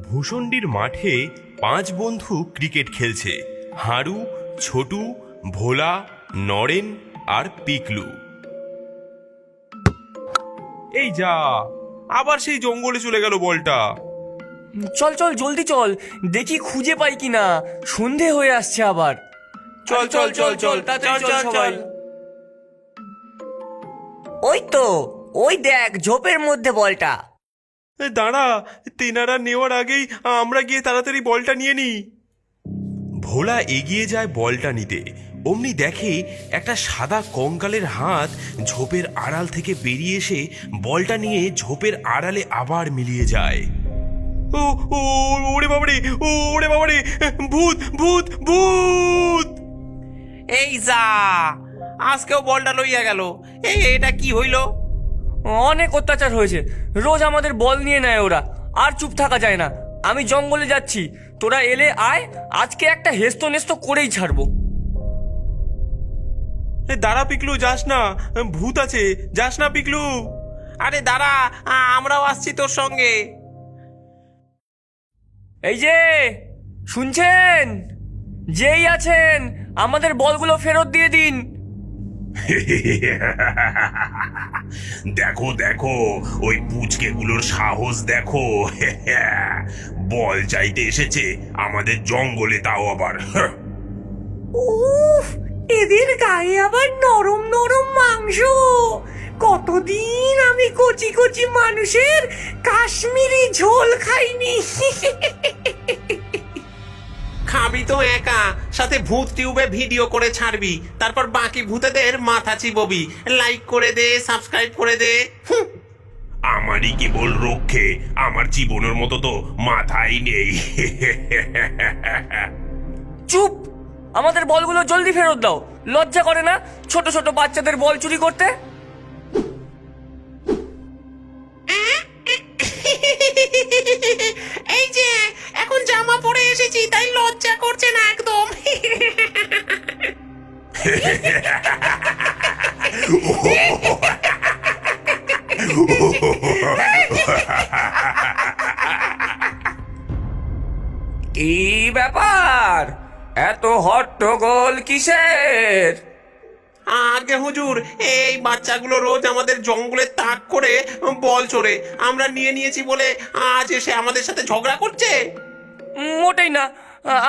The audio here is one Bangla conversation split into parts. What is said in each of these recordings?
ভূষণ্ডির মাঠে পাঁচ বন্ধু ক্রিকেট খেলছে। হাড়ু ছোটু ভোলা নরেন আর পিকলু। এই যা আবার সেই জঙ্গলে চলে গেল বলটা। চল চল জলদি চল দেখি খুঁজে পাই কিনা। সন্ধে হয়ে আসছে আবার। চল চল চল চল তাড়াতাড়ি চল। সবাই। ওই তো ওই দেখ ঝোপের মধ্যে বলটা। দাঁড়া তেনারা নেওয়ার আগেই আমরা গিয়ে তাড়াতাড়ি বলটা নিয়ে নিই। ভোলা এগিয়ে যায় বলটা নিতে। অমনি দেখে একটা সাদা কঙ্কালের হাত ঝোপের আড়াল থেকে বেরিয়ে এসে বলটা নিয়ে ঝোপের আড়ালে আবার মিলিয়ে যায়। ও ও ওরে বাবারে ও ওরে বাবারে ভূত ভূত ভূত! এই যা আজকেও বলটা লইয়া গেল। এই এটা কি হইল? অনেক অত্যাচার হয়েছে। রোজ আমাদের বল নিয়ে নেয় ওরা। আর চুপ থাকা যায় না। আমি জঙ্গলে যাচ্ছি। তোরা এলে আয় আজকে একটা হেস্ত নেস্ত করেই ছাড়বো। দাঁড়া পিকলু যাস না। ভূত আছে। যাস না পিকলু। আরে দাঁড়া আমরাও আসছি তোর সঙ্গে। এই যে শুনছেন? যেই আছেন আমাদের বলগুলো ফেরত দিয়ে দিন। দেখো দেখো ওই পুচকেগুলোর সাহস দেখো। বল চাইতে এসেছে আমাদের জঙ্গলে তাও আবার। উফ এদের গায়ে আবার নরম নরম মাংস। কতদিন আমি কচি কচি মানুষের কাশ্মীরি ঝোল খাইনি। খাবি তো একা। সাথে ভূত টিউবে ভিডিও করে ছাড়বি তারপর বাকি ভূতেদের মাথা চিববি। লাইক করে দে সাবস্ক্রাইব করে দে। আমারই কেবল রক্ষে আমার জীবনের মতো তো মাথাই নেই। চুপ! আমাদের বলগুলো জলদি ফেরত দাও। লজ্জা করে না ছোট ছোট বাচ্চাদের বল চুরি করতে? এই যে এখন জামা পরে এসেছি তাই লজ্জা করছে না কি ব্যাপার? এত হট্টগোল কিসের? আগে হুজুর এই বাচ্চাগুলো রোজ আমাদের জঙ্গলে তাক করে বল চড়ে আমরা নিয়ে নিয়েছি বলে আজ এসে আমাদের সাথে ঝগড়া করছে? মোটেই না।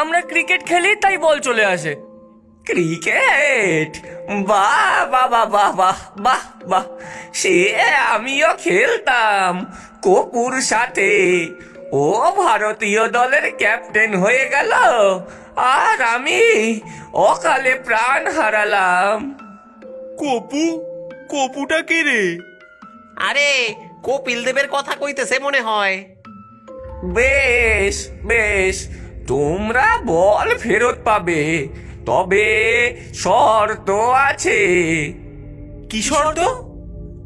আমরা ক্রিকেট খেলি তাই বল চলে আসে। ক্রিকেট? বাহ বাহ বাহ বাহ বাহ বাহ বাহ। সে আমিও খেলতাম কপুর সাথে। ও ভারতীয় দলের ক্যাপ্টেন হয়ে গেল আর আমি অকালে প্রাণ হারালাম। কপু কপুটা কে রে? আরে কপিল দেবের কথা কইতেছে মনে হয়। বেশ বেশ তোমরা বল ফেরত পাবে। তবে শর্ত আছে। কি শর্ত?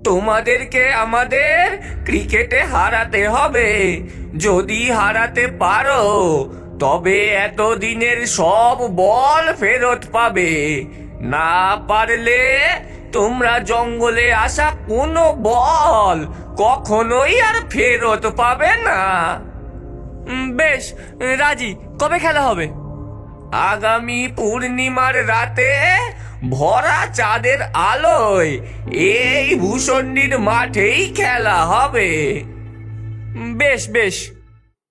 তোমাদেরকে আমাদের ক্রিকেটে হারাতে হবে। যদি হারাতে পারো তবে এতদিনের সব বল ফেরত পাবে। না পারলে তোমরা জঙ্গলে আসা কোনো বল কখনোই আর ফেরত পাবে না। বেশ রাজি। কবে খেলা হবে? আগামী পূর্ণিমার রাতে ভরা চাঁদের আলোয় এই ভূষণ্ডির মাঠেই খেলা হবে। বেশ বেশ।